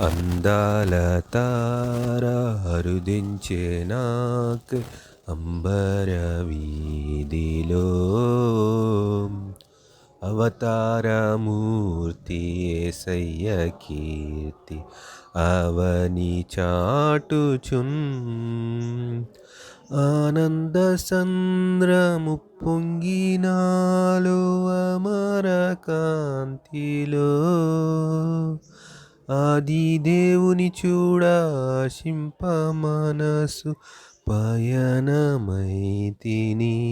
అందాల తార అరుదించే నాక్ అంబర వీధిలో. అవతారమూర్తి ఏసయ్య కీర్తి అవని చాటుచున్. ఆనంద సంద్రము పొంగినాలో అమర కాంతిలో. ఆది దేవుని చూడాశింప మనసు పయనమైతిని.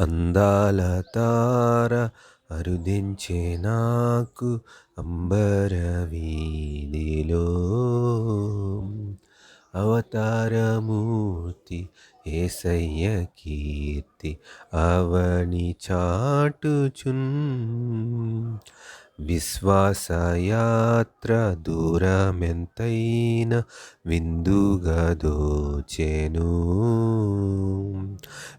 అందాల తార అరుదించే నాకు అంబరవీదిలో అవతారమూర్తి ఏసయ్య కీర్తి అవని చాటుచున్. విశ్వాసయాత్ర దూరమెంతైన విందుగా దోచెను.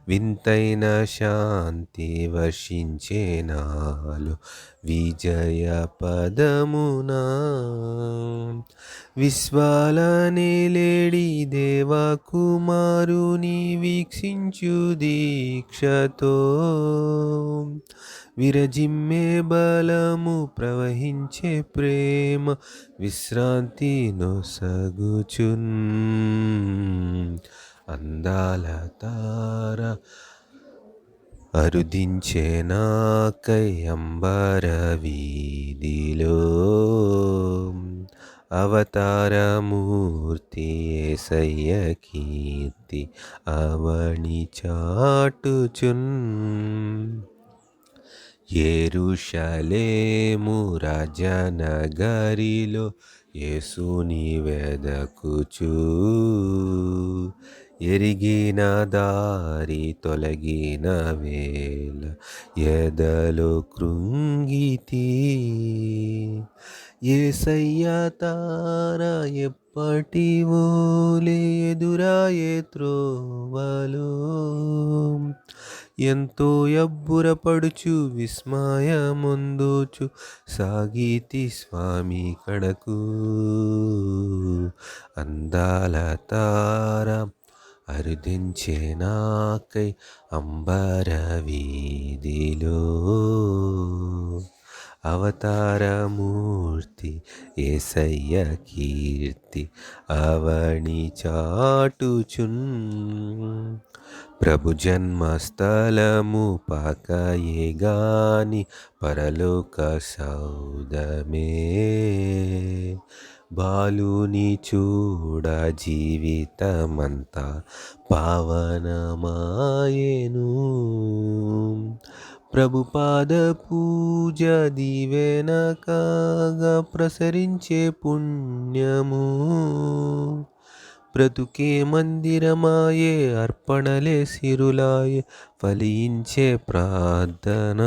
వింతైన శాంతి వర్షించే నాలు విజయ పదమునా విశ్వాలనేలేడి దేవకుమారుని వీక్షించు దీక్షతో. విరజిమ్మే బలము ప్రవహించే ప్రేమ విశ్రాంతి నొసగుచున్. అందాల తార అరుదించే నాకై అంబర వీధిలో. అవతారమూర్తి ఏసయ్య కీర్తి అవణి చాటుచున్. ఏరుషలేము రాజనగరిలో యేసుని వెదకుచు. ఎరిగిన దారి తొలగిన వేళ ఎదలో కృంగితి. ఏసయ్య తార ఎప్పటి ఓలే ఎదురాయే త్రోవలో. ఎంతో ఎబ్బురపడుచు విస్మయముందుచు సాగితి స్వామి కడకు. అందాల తార అరుదించే నాకై అంబర వీధిలో. అవతారమూర్తి ఏసయ్య కీర్తి అవని చాటుచున్. ప్రభు జన్మస్థలము పాకయే గాని పరలోక సౌదమే. బాలుని చూడ జీవితమంతా పావనమాయేను. ప్రభుపాద పూజ దీవెన కాగా ప్రసరించే పుణ్యము. బ్రతుకే మందిరమాయే అర్పణలే సిరులాయే ఫలించే ప్రార్థన.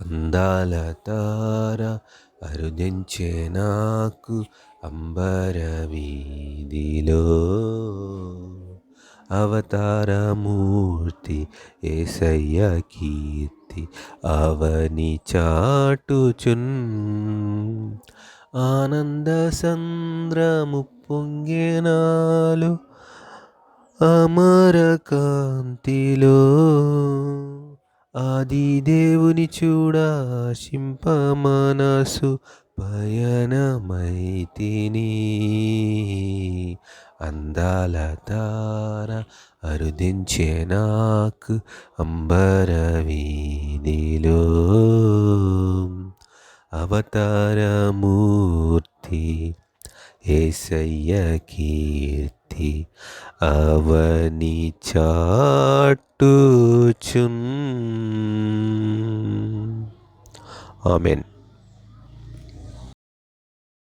అందాల తార అరుదించే నాకు అంబర వీధిలో అవతారమూర్తి ఏసయ్య కీర్తి అవని చాటుచున్. ఆనంద సంద్రము పొంగెనాలు అమర కాంతిలో ఆది దేవుని చూడాశింప మనసు పయనమైతిని. అందాల తార అరుదించే నాకు అంబరవీధిలో. అవతారమూర్తి ఏసయ్య కీర్తి అవని చాటుచున్ ఆమెన్